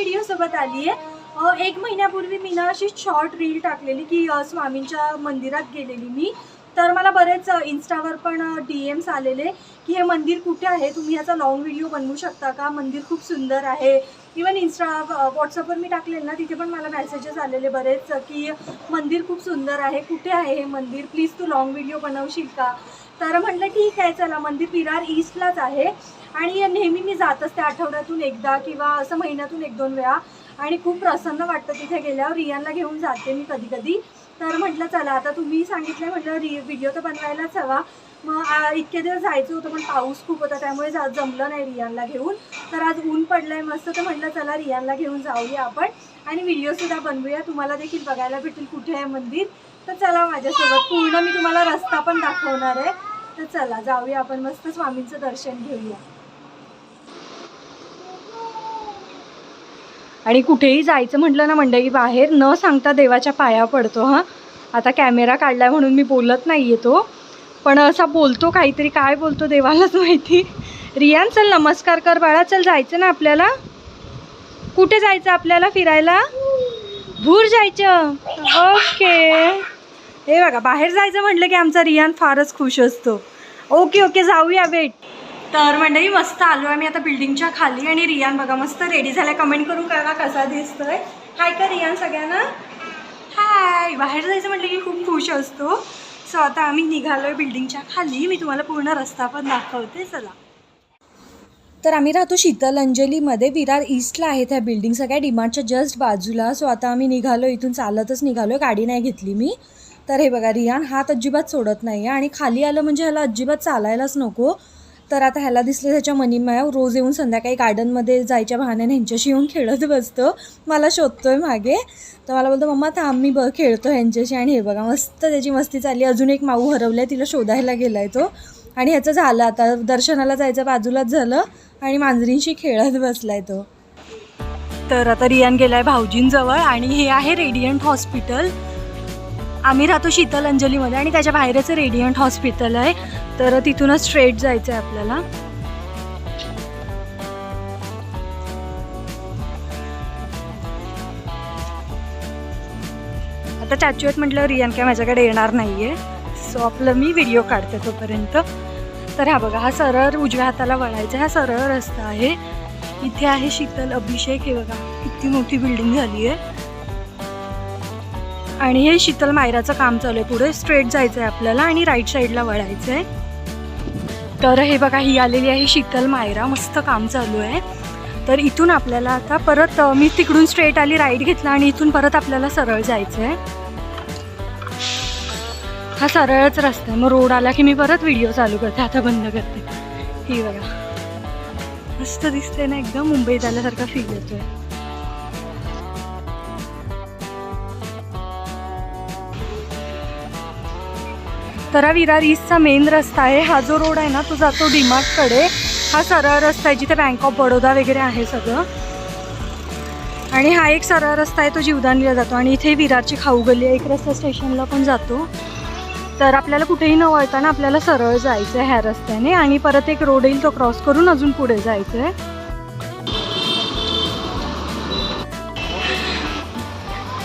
व्हिडिओसोबत आली आहे. एक महिन्यापूर्वी मी ना अशी शॉर्ट रील टाकलेली की स्वामींच्या मंदिरात गेलेली मी. तर मला बरेच इन्स्टावर पण डी एम्स आलेले की हे मंदिर कुठे आहे? तुम्ही याचा लॉंग व्हिडिओ बनवू शकता का? मंदिर खूप सुंदर आहे. इवन इन्स्टा व्हॉट्सअपवर मी टाकलेलं ना तिथे पण मला मेसेजेस आलेले बरेच की मंदिर खूप सुंदर आहे. कुठे आहे हे मंदिर? प्लीज तू लॉंग व्हिडिओ बनवशील का? तर म्हटलं ठीक आहे. चला मंदिर विरार ईस्टलाच आहे. आणि नेहमी मी जात असते आठवड्यातून एकदा किंवा असं महिन्यातून एक दोन वेळा. आणि खूप प्रसन्न वाटतं तिथे गेल्यावर. रियानला घेऊन जाते मी कधी कधी तर म्हटलं चला आता तुम्ही सांगितलं म्हटलं रि व्हिडिओ तर बनवायलाच हवा. मग इतके दिवस जायचं होतं पण पाऊस खूप होता त्यामुळे जा जमलं नाही रियानला घेऊन. तर आज ऊन पडलं आहे मस्त तर म्हटलं चला रियानला घेऊन जाऊया आपण. आणि व्हिडिओसुद्धा बनवूया. तुम्हाला देखील बघायला भेटेल कुठे आहे मंदिर. तर चला माझ्यासोबत. पूर्ण मी तुम्हाला रस्ता पण दाखवणार आहे. तर चला जाऊया आपण मस्त स्वामींचं दर्शन घेऊया. आणि कुठेही जायचं म्हटलं ना मंडळी बाहेर न सांगता देवाच्या पाया पडतो हां. आता कॅमेरा काढलाय म्हणून मी बोलत नाही तो. पण असा बोलतो काहीतरी काय बोलतो देवालाच माहिती? रियान चल नमस्कार कर बाळा चल जायचं ना आपल्याला? कुठे जायचं आपल्याला फिरायला? भूर जायचं. ओके. हे बघा बाहेर जायचं म्हटलं की आमचा रियान फारच खुश असतो. ओके ओके जाऊया वेट. तर मंडळी मस्त आलो आहे मी आता बिल्डिंगच्या खाली आणि रियान बघा मस्त रेडी झाला कमेंट करून कळवा कसा दिसतोय. हाय का रियान सगळ्यांना? हाय बाहेर जायचं म्हटलं की खूप खुश असतो. सो आता आम्ही निघालो आहे बिल्डिंगच्या खाली. मी तुम्हाला पूर्ण रस्ता पण दाखवते. चला. तर आम्ही राहतो शीतल अंजलीमध्ये विरार ईस्टला आहे त्या बिल्डिंग सगळ्या. डिमार्टच्या जस्ट बाजूला. सो आता आम्ही निघालो. इथून चालतच निघालो गाडी नाही घेतली मी. तर हे बघा रियान. हात अजिबात सोडत नाही आहे आणि खाली आलं म्हणजे ह्याला अजिबात चालायलाच नको. तर आता ह्याला दिसले त्याच्या मनीमाया रोज येऊन संध्याकाळी गार्डनमध्ये जायच्या बहाण्याने ह्यांच्याशी येऊन खेळत बसतो. मला शोधतोय मागे. तर मला बोलतो मम्मा थांब मी ब खेळतो ह्यांच्याशी. आणि हे बघा मस्त त्याची मस्ती चालली. अजून एक माऊ हरवलाय तिला शोधायला गेलाय तो. आणि ह्याचं झालं आता. दर्शनाला जायचं बाजूलाच झालं. आणि मांजरींशी खेळत बसलाय तो. तर आता रियान गेलाय भाऊजींजवळ आणि हे आहे रेडियंट हॉस्पिटल. आम्ही राहतो शीतल अंजलीमध्ये आणि त्याच्या बाहेरच रेडियंट हॉस्पिटल आहे. तर तिथूनच स्ट्रेट जायचं आहे आपल्याला. आता चाचू आहेत म्हटलं रियान काय माझ्याकडे येणार नाही आहे सो आपलं मी व्हिडिओ काढते तोपर्यंत. तर हा बघा हा सरळ उजव्या हाताला वळायचा हा सरळ रस्ता आहे. इथे आहे शीतल अभिषेक हे बघा किती मोठी बिल्डिंग झाली आहे. आणि हे शीतल मायराचं काम चालू आहे पुढे. स्ट्रेट जायचं आहे आपल्याला आणि राईट साईडला वळायचं आहे तर हे बघा ही आलेली आहे शीतल मायरा. मस्त काम चालू आहे. तर इथून आपल्याला आता परत मी तिकडून स्ट्रेट आली राईट घेतला आणि इथून परत आपल्याला सरळ जायचं आहे हा सरळच रस्ता आहे. मग रोड आला की मी परत व्हिडिओ चालू करते. आता बंद करते. ही बघा. मस्त दिसते ना एकदम मुंबईत आल्यासारखा फील येतोय. तर विरार ईस्टचा मेन रस्ता आहे. हा जो रोड आहे ना तो जातो डीमार्टकडे. हा सरळ रस्ता आहे जिथे बँक ऑफ बडोदा वगैरे आहे सगळं. आणि हा एक सरळ रस्ता आहे तो जीवदानीला जातो. आणि इथे विरारची खाऊ गल्ली आहे. एक रस्ता स्टेशनला पण जातो. तर आपल्याला कुठेही न वळताना आपल्याला सरळ जायचं आहे ह्या रस्त्याने. आणि परत एक रोड येईल तो क्रॉस करून अजून पुढे जायचं आहे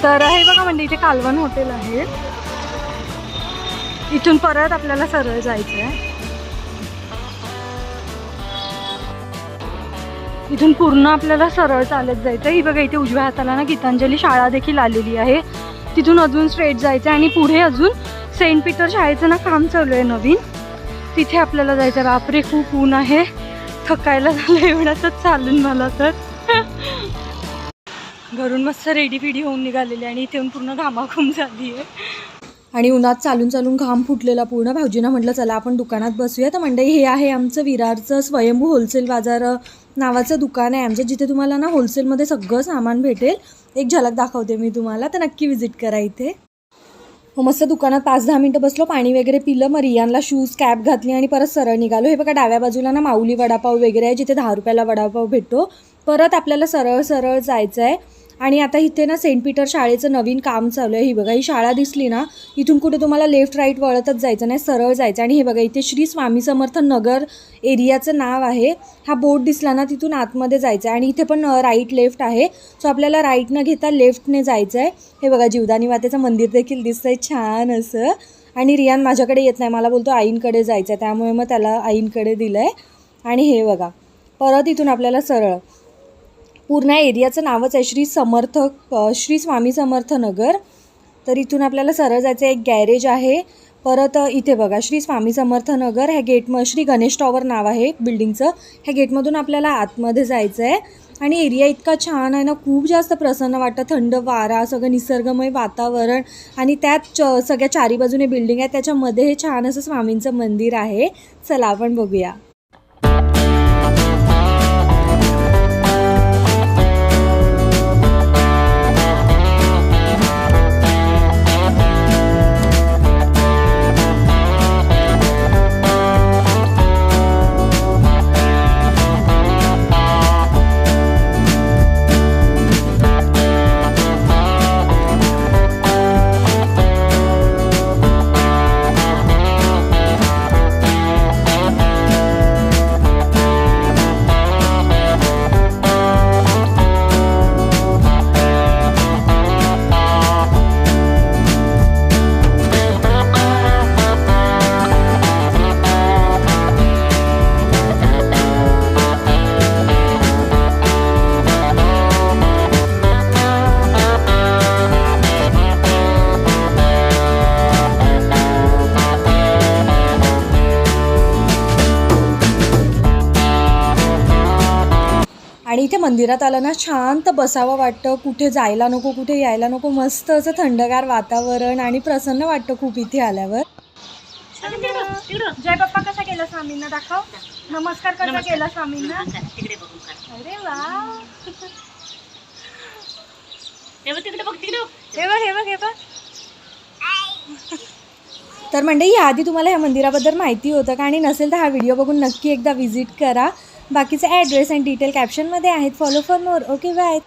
तर हे बघा म्हणजे इथे कालवण हॉटेल आहे. इथून परत आपल्याला सरळ जायचं आहे इथून पूर्ण आपल्याला सरळ चालत जायचं ही बघा इथे उजव्या हाताला ना गीतांजली शाळा देखील आलेली आहे. तिथून अजून स्ट्रेट जायचं आहे आणि पुढे अजून सेंट पीटर शाळेचं ना काम चालू आहे नवीन. तिथे आपल्याला जायचं आहे बापरे खूप ऊन आहे. थकायला झालं एवढ्यातच चालून मला तर. घरून मस्त रेडी फिडी होऊन निघालेली आणि इथे येऊन पूर्ण घामाघूम झाली आहे आणि उन्हात चालून चालून घाम फुटलेला पूर्ण. भाऊजीनं म्हटलं चला आपण दुकानात बसूया. तर मंडई हे आहे आमचं विरारचं स्वयंभू होलसेल बाजार नावाचं दुकान आहे आमचं जिथे तुम्हाला ना होलसेलमध्ये सगळं सामान भेटेल. एक झलक दाखवते मी तुम्हाला तर नक्की विजिट करा इथे. मस्त दुकानात पाच दहा मिनटं बसलो पाणी वगैरे पिलं मग रियानला शूज कॅप घातली आणि परत सरळ निघालो. हे बघा डाव्या बाजूला ना माऊली वडापाव वगैरे आहे जिथे दहा रुपयाला वडापाव भेटतो. परत आपल्याला सरळ सरळ जायचं आहे आणि आता इथे ना सेंट पीटर शाळेचं नवीन काम चालू आहे. ही बघा ही शाळा दिसली ना इथून कुठे तुम्हाला लेफ्ट राईट वळतच जायचं नाही सरळ जायचं. आणि हे बघा इथे श्री स्वामी समर्थ नगर एरियाचं नाव आहे. हा बोर्ड दिसला ना तिथून आतमध्ये जायचं आहे. आणि इथे पण राईट लेफ्ट आहे. सो आपल्याला राईट न घेता लेफ्टने जायचं आहे. हे बघा जीवदानी मातेचं मंदिर देखील दिसतंय. छान असं. आणि रियान माझ्याकडे येत नाही. मला बोलतो आईंकडे जायचं आहे त्यामुळे मग त्याला आईंकडे दिलं आहे आणि हे बघा परत इथून आपल्याला सरळ. पूर्ण एरियाचं नावच आहे श्री समर्थ श्री स्वामी समर्थ नगर. तर इथून आपल्याला सरळ जायचं आहे. एक गॅरेज आहे. परत इथे बघा श्री स्वामी समर्थ नगर. ह्या गेटम श्री गणेश टॉवर नाव आहे बिल्डिंगचं. ह्या गेटमधून आपल्याला आतमध्ये जायचं आहे आणि एरिया इतका छान आहे ना खूप जास्त प्रसन्न वाटतं. थंड वारा सगळं निसर्गमय वातावरण. आणि त्यात च सगळ्या चारी बाजूने बिल्डिंग आहे त्याच्यामध्ये हे छान असं स्वामींचं मंदिर आहे. चला आपण बघूया. मंदिरात आलं ना शांत बसावं वाटतं. कुठे जायला नको कुठे यायला नको. मस्त असं थंडगार वातावरण आणि प्रसन्न वाटतं खूप इथे आल्यावर. जय बाप्पा कसा केला स्वामींना दाखव. नमस्कार कसा केला स्वामींना? तिकडे बघून काढ. अरे वा तिकडे बघ तिकडे. हे बघ हे बघ हे बघ. तर मंडळी याआधी तुम्हाला या मंदिराबद्दल माहिती होतं का? आणि नसेल तर हा व्हिडिओ बघून नक्की एकदा व्हिजिट करा. बाकीचे ॲड्रेस अँड डिटेल कॅप्शनमध्ये आहेत. Follow for more okay bye